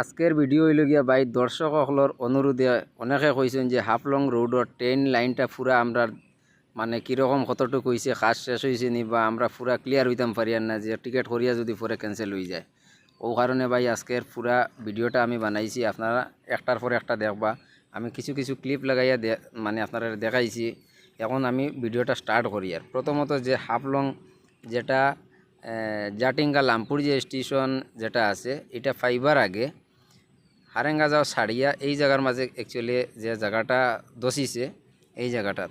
আজকের ভিডিও হইল গিয়া বাই দর্শকসকলের অনুরোধে অনেকে কইছেন যে হাফলং রোডর ট্রেন লাইনটা পুরা আমরা মানে কীরকম কতটুকু হয়েছে কাজ শেষ হয়েছে নি বা আমরা পুরা ক্লিয়ার হইতাম পারি আর না, যে টিকিট করিয়া যদি পরে ক্যান্সেল হয়ে যায়। ও কারণে ভাই আজকের পুরা ভিডিওটা আমি বানাইছি, আপনারা একটার পর একটা দেখবা। আমি কিছু কিছু ক্লিপ লাগাইয়া দে মানে আপনারা দেখাইছি। এখন আমি ভিডিওটা স্টার্ট করি আর। প্রথমত যে হাফলং যেটা জাটিঙ্গা লামপুর যে স্টেশন যেটা আছে, এটা ফাইবার আগে। হারেঙ্গা যাও সারিয়া, এই জায়গার মাঝে অ্যাকচুয়ালি যে জায়গাটা দছিছে এই জায়গাটা।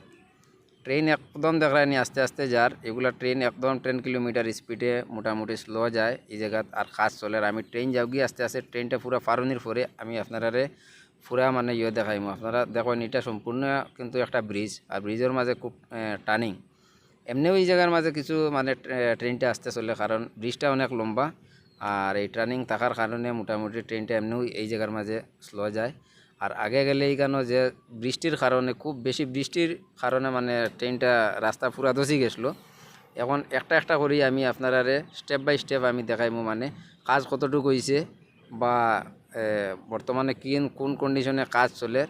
ট্রেন একদম দেখায় নি আস্তে আস্তে যার। এগুলা ট্রেন একদম টেন কিলোমিটার স্পিডে মোটামুটি স্লো যায়, এই জায়গাত আর কাজ চলে। আর আমি ট্রেন যাও গিয়ে আস্তে আস্তে, ট্রেনটা পুরো ফারনির পরে আমি আপনারারে পুরা মানে ইয়ে দেখাইমু। আপনারা দেখেন এটা সম্পূর্ণ কিন্তু একটা ব্রিজ আর ব্রিজের মাঝে খুব টার্নিং এমনিও এই জায়গার মাঝে কিছু মানে ট্রেনটা আসতে চলে, কারণ ব্রিজটা অনেক লম্বা। আর এই টার্নিং থাকার কারণে মোটামুটি ট্রেনটা এমনিও এই জায়গার মাঝে স্লো যায়। আর আগে গেলে এইখানে যে বৃষ্টির কারণে, খুব বেশি বৃষ্টির কারণে মানে ট্রেনটা রাস্তা পুরা দছি গেছিল। এখন একটা একটা করি আমি আপনারারে স্টেপ বাই স্টেপ আমি দেখাইমু মানে কাজ কতটুকু হয়েছে বা বর্তমানে কি, কোন কন্ডিশনে কাজ চলে,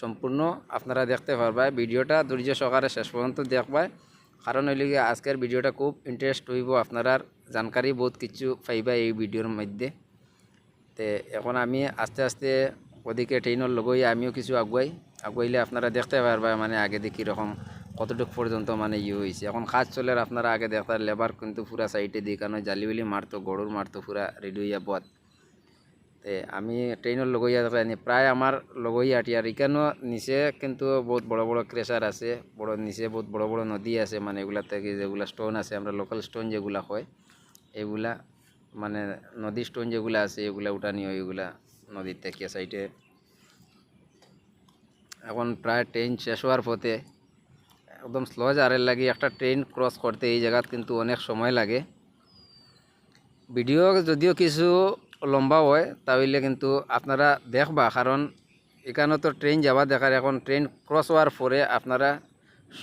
সম্পূর্ণ আপনারা দেখতে পারবা ভিডিওটা ধৈর্য সহকারে শেষ পর্যন্ত দেখবাই। কারণ হইলে আজকের ভিডিওটা খুব ইন্টারেস্ট হইব আপনারা জানকারি বহুত কিছু পাইবা এই ভিডিওর মধ্যে। তে এখন আমি আস্তে আস্তে ওদিকে ট্রেনের লগই আমিও কিছু আগুয়াই আগুয়াইলে আপনারা দেখতে পারবা মানে আগে দিয়ে কীরকম, কতটুকু পর্যন্ত মানে ইয়ে হয়েছে এখন কাজ চলে আপনারা আগে দেখতার লেবার কিন্তু পুরা সাইডে দিয়ে, কারণ জালিবিলি মারতো, গরুর মারতো, পুরা রেডি হইয়া বদ তে আমি ট্রেনের দেখাইনি প্রায় আমার লগইয়া আটি আর এখানেও নিচে কিন্তু বহুত বড় বড় ক্রেশার আছে, বড় নিচে বহুত বড় বড় নদী আছে মানে এগুলা থেকে যেগুলা স্টোন আছে আমরা লোকাল স্টোন যেগুলা হয় এগুলা মানে নদী স্টোন যেগুলা আছে এগুলা উঠানি হয় এগুলা নদীর থেকে সাইডে এখন প্রায় ট্রেন শেষ হওয়ার পথে, একদম স্লো জারের লাগে একটা ট্রেন ক্রস করতে এই জায়গাত কিন্তু অনেক সময় লাগে। ভিডিও যদিও কিছু লম্বা হয় তাহলে কিন্তু আপনারা দেখবা, কারণ এখানে তো ট্রেন যাওয়া দেখার, এখন ট্রেন ক্রস হওয়ার পরে আপনারা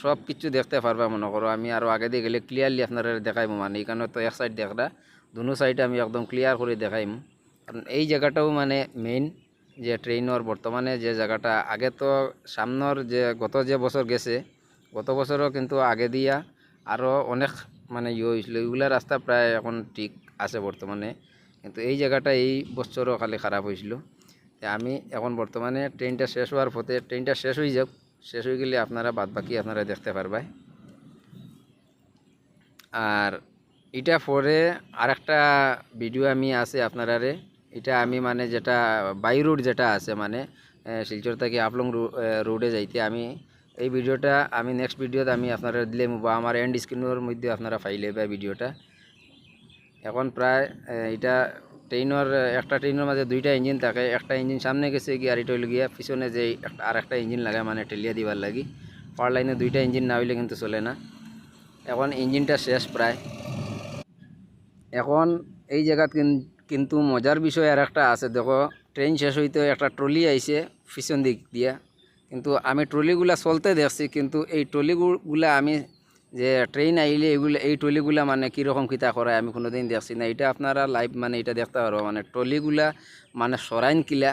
সব কিছু দেখতে পারবা, মনে করো। আমি আরও আগে দিয়ে গেলে ক্লিয়ারলি আপনারা দেখাইমু মানে এখানে তো এক সাইড দেখরা, দুনো সাইডে আমি একদম ক্লিয়ার করে দেখাইমু। কারণ এই জায়গাটাও মানে মেইন যে ট্রেনের বর্তমানে যে জায়গাটা, আগে তো সামনের যে গত যে বছর গেছে, গত বছরও কিন্তু আগে দিয়া আরও অনেক মানে ইয়ে হয়েছিল, এগুলা রাস্তা প্রায় এখন ঠিক আছে বর্তমানে। কিন্তু এই জায়গাটা এই বছরও খালি খারাপ হয়েছিল। আমি এখন বর্তমানে ট্রেনটা শেষ হওয়ার পথে ট্রেনটা শেষ হয়ে যাক, শেষ হয়ে গেলে আপনারা বাদ বাকি আপনারা দেখতে পারবাই। আর এটা পরে আরেকটা ভিডিও আমি আছে আপনারারে, এটা আমি মানে যেটা বাই রোড যেটা আছে মানে শিলচর থেকে আপলং রোডে যাইতে আমি এই ভিডিওটা আমি নেক্সট ভিডিওতে আমি আপনারা দিলে বা আমার এন্ড স্ক্রিনের মধ্যে আপনারা ফাইলে বা ভিডিওটা। এখন প্রায় এটা ট্রেনের একটা ট্রেনের মাঝে দুইটা ইঞ্জিন থাকে। একটা ইঞ্জিন সামনে গেছে গিয়ে আর এটা গিয়া পিছনে যে আর একটা ইঞ্জিন লাগে মানে টেলিয়া দিবার লাগি। পাওয়ার লাইনে দুইটা ইঞ্জিন না হইলে কিন্তু চলে না। এখন ইঞ্জিনটা শেষ প্রায়। এখন এই জায়গাত কিন- কিন্তু মজার বিষয় আর একটা আছে। দেখো ট্রেন শেষ হইতে একটা ট্রলি আইছে পিছন দিক দিয়া। কিন্তু আমি ট্রলিগুলা চলতে দেখছি, কিন্তু এই ট্রলিগুলা আমি যে ট্রেন আইলে এগুলো, এই ট্রলিগুলা মানে কীরকম কিতা করে আমি কোনোদিন দেখছি না। এটা আপনারা লাইভ মানে এটা দেখতে পারব। মানে ট্রলিগুলা মানে সরাইন কিলা,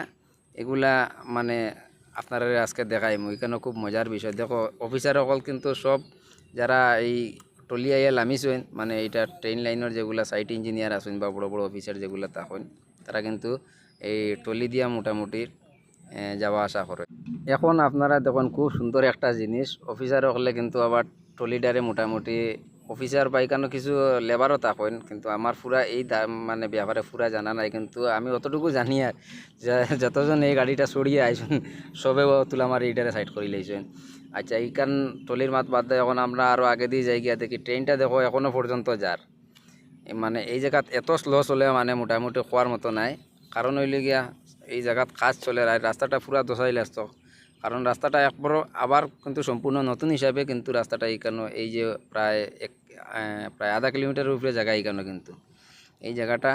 এগুলা মানে আপনারা আজকে দেখাই এখানে খুব মজার বিষয়। দেখো অফিসার সকল কিন্তু সব যারা এই টলি আইয়া লামিছেন মানে এটা ট্রেন লাইনের যেগুলা সাইট ইঞ্জিনিয়ার আছেন বা বড় বড় অফিসার যেগুলা থাকেন তারা কিন্তু এই টলি দিয়া মোটামুটি যাওয়া আসা করে। এখন আপনারা দেখুন, খুব সুন্দর একটা জিনিস। অফিসার হলে কিন্তু আবার টলিডারে মোটামুটি অফিসার এখানে কিছু লেবারও থাকেন কিন্তু আমার পুরা এই মানে ব্যাপারে পুরা জানা নাই, কিন্তু আমি অতটুকু জানি আর যতজন এই গাড়িটা সরিয়ে আইসুন সবে তুলা আমার এইটারে সাইড করে লাইছেন আচ্ছা এইখান টলির মাত বাদ এখন আমরা আরও আগে দিয়ে যাই গিয়া দেখি ট্রেনটা দেখো এখনও পর্যন্ত যার মানে এই জায়গাত এত স্লো চলে মানে মোটামুটি খোয়ার মতো নাই। কারণ হইলে গিয়া এই জায়গাত কাজ চলে রাস্তাটা পুরা দোসাই লাস্ত কারণ রাস্তাটা একবার আবার কিন্তু সম্পূর্ণ নতুন হিসাবে কিন্তু রাস্তাটা এইখানে এই যে প্রায় এক প্রায় আধা কিলোমিটারের উপরে জায়গা এইখানে কিন্তু। এই জায়গাটা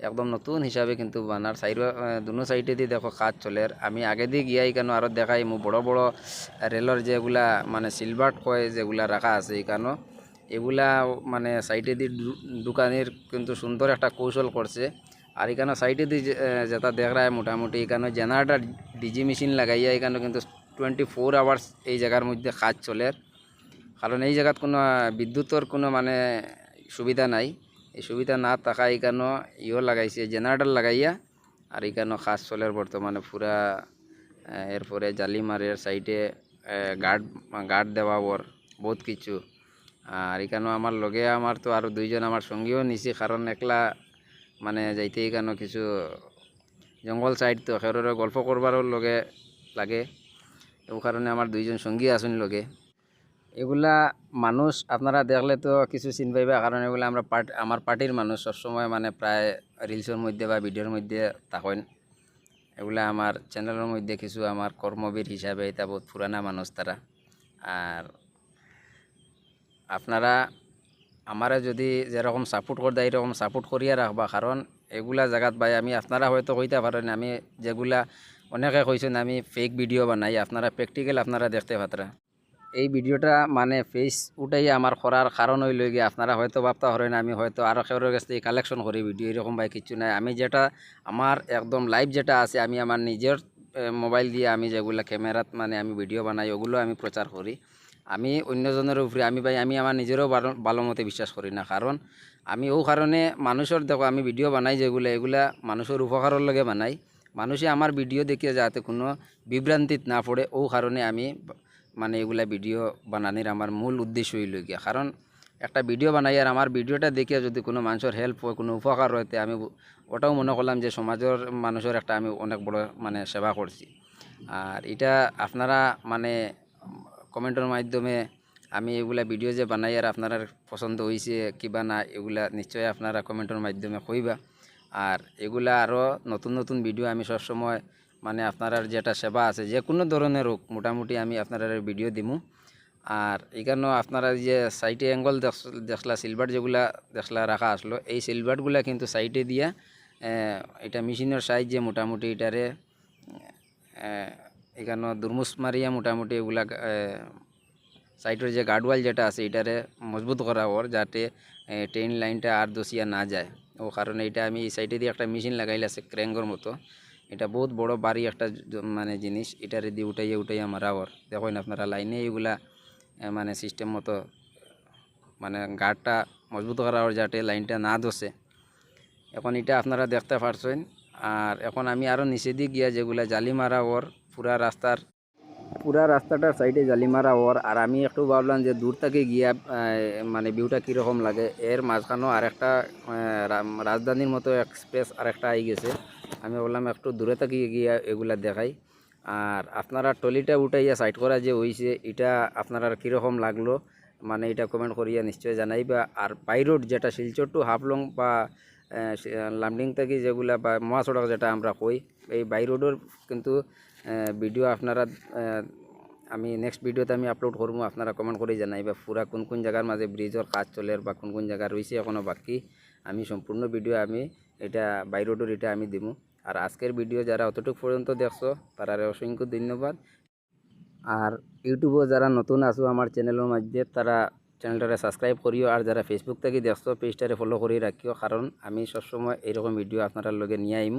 একদম নতুন হিসাবে কিন্তু বানার সাইড দুনো সাইডে দিয়ে দেখো কাজ চলে। আমি আগে দিয়ে গিয়া এখানে আরও দেখাই মু বড় বড় রেলর যেগুলা মানে সিলভার কয় যেগুলা রাখা আছে এখানেও এগুলা মানে সাইডে দিয়ে দোকানের কিন্তু সুন্দর একটা কৌশল করছে। আর এখানে সাইডে যেটা দেখ রা মোটামুটি, এখানে জেনারেটার ডিজি মেশিন লাগাইয়া এখানে কিন্তু টোয়েন্টি ফোর আওয়ার্স এই জায়গার মধ্যে কাজ চলে। কারণ এই জায়গাত কোনো বিদ্যুতের কোনো মানে সুবিধা নাই। এই সুবিধা না থাকা এখানে ইও লাগাইছে, জেনারেটার লাগাইয়া। আর এখানে কাজ চলে বর্তমানে পুরা এরপরে জালিমারের সাইডে গার্ড গার্ড দেওয়া বহুত কিছু। আর এখানেও আমার লগে আমার তো আরও দুইজন আমার সঙ্গীও নিছি, কারণ একলা মানে যাইতে এখানে কিছু জঙ্গল সাইড তো সেরোর গল্প করবারও লগে লাগে। এই কারণে আমার দুইজন সঙ্গী আসুন লগে। এগুলা মানুষ আপনারা দেখলে তো কিছু চিন পাইবা কারণ এগুলা আমরা পার্ট আমার পার্টির মানুষ। সবসময় মানে প্রায় রিলসের মধ্যে বা ভিডিওর মধ্যে থাকেন। এগুলা আমার চ্যানেলের মধ্যে কিছু আমার কর্মবীর হিসাবে এটা বহুত পুরানা মানুষ তারা। আর আপনারা আমারে যদি যেরকম সাপোর্ট করতে এরকম সাপোর্ট করিয়া রাখবা কারণ এগুলা জায়গাত ভাই, আমি আপনারা হয়তো কইতে পারেন, আমি যেগুলা অনেকে কইছেন, আমি ফেক ভিডিও বানাই, আপনারা প্র্যাকটিক্যাল আপনারা দেখতে পাতরা। এই ভিডিওটা মানে ফেস উঠাই আমার করার কারণ হইল গিয়ে আপনারা হয়তো ভাবতে পারেন, আমি হয়তো আরও কেউর কাছ কালেকশন করি ভিডিও এরকম ভাই কিছু নাই। আমি যেটা, আমার একদম লাইভ যেটা আছে, আমি আমার নিজের মোবাইল দিয়ে আমি যেগুলা ক্যামেরাত মানে আমি ভিডিও বানাই, ওগুলো আমি প্রচার করি। আমি অন্যজনের উপরে, আমি ভাই, আমি আমার নিজেরও ভালো- মতে বিশ্বাস করি না। কারণ আমি ও কারণে মানুষের, দেখো আমি ভিডিও বানাই যেগুলো, এগুলা মানুষের উপকারের লগে বানাই। মানুষে আমার ভিডিও দেখিয়ে যাতে কোনো বিভ্রান্তিত না পড়ে, ও কারণে আমি মানে এগুলা ভিডিও বানানোর আমার মূল উদ্দেশ্য হইল গিয়া। কারণ একটা ভিডিও বানাই আর আমার ভিডিওটা দেখে যদি কোনো মানুষের হেল্প হয়, কোনো উপকার হইতে আমি ওটাও মনে করলাম যে সমাজের মানুষের একটা আমি অনেক বড় মানে সেবা করছি। আর এটা আপনারা মানে কমেন্টের মাধ্যমে আমি এগুলা ভিডিও যে বানাই আর আপনারা পছন্দ হয়েছে কিবা না এগুলা নিশ্চয়ই আপনারা কমেন্টের মাধ্যমে কইবা। আর এগুলা আরও নতুন নতুন ভিডিও আমি সবসময় মানে আপনার যেটা সেবা আছে, যে কোনো ধরনের হোক, মোটামুটি আমি আপনারা ভিডিও দিমু। আর এখানেও আপনারা যে সাইটে অ্যাঙ্গল দেখলা সিলভার যেগুলা দেখলা, রাখা আসলো, এই সিলভারগুলা কিন্তু সাইটে দিয়া এটা মেশিনের সাইজ যে মোটামুটি এটারে এখানে দুরমুস মারিয়া মোটামুটি এগুলা সাইটের যে গার্ডওয়াল যেটা আছে এটারে মজবুত করা ওর যাতে ট্রেন লাইনটা আর দোষিয়া না যায়। ও কারণে এটা আমি এই সাইডে দিয়ে একটা মেশিন লাগাইলে আছে ক্র্যাঙ্গর মতো। এটা বহুত বড় বাড়ি একটা মানে জিনিস এটারে দিয়ে উঠাইয়া উঠাইয়া মারা ওর। দেখেন আপনারা লাইনে আহ, মানে সিস্টেম মতো মানে গার্ডটা মজবুত করা ওর যাতে লাইনটা না দোষে এখন এটা আপনারা দেখতে পারছেন। আর এখন আমি আরও নিচে দিয়ে গিয়া যেগুলা জালি মারা ওর পুরা রাস্তার, পুরা রাস্তাটার সাইডে জালি মারা ওর। আর আমি একটু ভাবলাম যে দূর থেকে গিয়া মানে ভিউটা কীরকম লাগে। এর মাঝখানেও আরেকটা রাজধানীর মতো এক্সপ্রেস আরেকটা আই গেছে। আমি বললাম একটু দূরে থেকে গিয়া এগুলা দেখাই। আর আপনারা টলিটা উঠাইয়া সাইড করা যে হইছে, এটা আপনারা কীরকম লাগল মানে এটা কমেন্ট করিয়া নিশ্চয় জানাইবা। আর বাই রোড যেটা শিলচর টু হাফলং বা লামডিং থেকে যেগুলা বা মহাসড়ক যেটা আমরা কই, এই বাই রোডের কিন্তু ভিডিও আপনারা আমি নেক্সট ভিডিওতে আমি আপলোড করব, আপনারা কমেন্ট করে জানাইবা পুরা কোন কোন জায়গার মাঝে ব্রিজের কাজ চলে বা কোন কোন জায়গা রয়েছে এখনও বাকি। আমি সম্পূর্ণ ভিডিও আমি এটা বাই রোডের এটা আমি দিব আর আজকের ভিডিও যারা অতটুকু পর্যন্ত দেখছ, তারা অসংখ্য ধন্যবাদ। আর ইউটিউবেও যারা নতুন আছো আমার চ্যানেলের মধ্যে তারা চ্যানেলটারে সাবস্ক্রাইব করিও আর যারা ফেসবুক থেকে দেখছ, পেজটারে ফলো করে রাখিও। কারণ আমি সবসময় এইরকম ভিডিও আপনারা লগে নিয়ে আইম।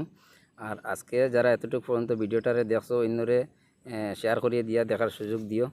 আর আজকে যারা এতটুকু পর্যন্ত ভিডিওটারে দেখছ, অন্যরে শেয়ার করিয়ে দিয়া দেখার সুযোগ দিও।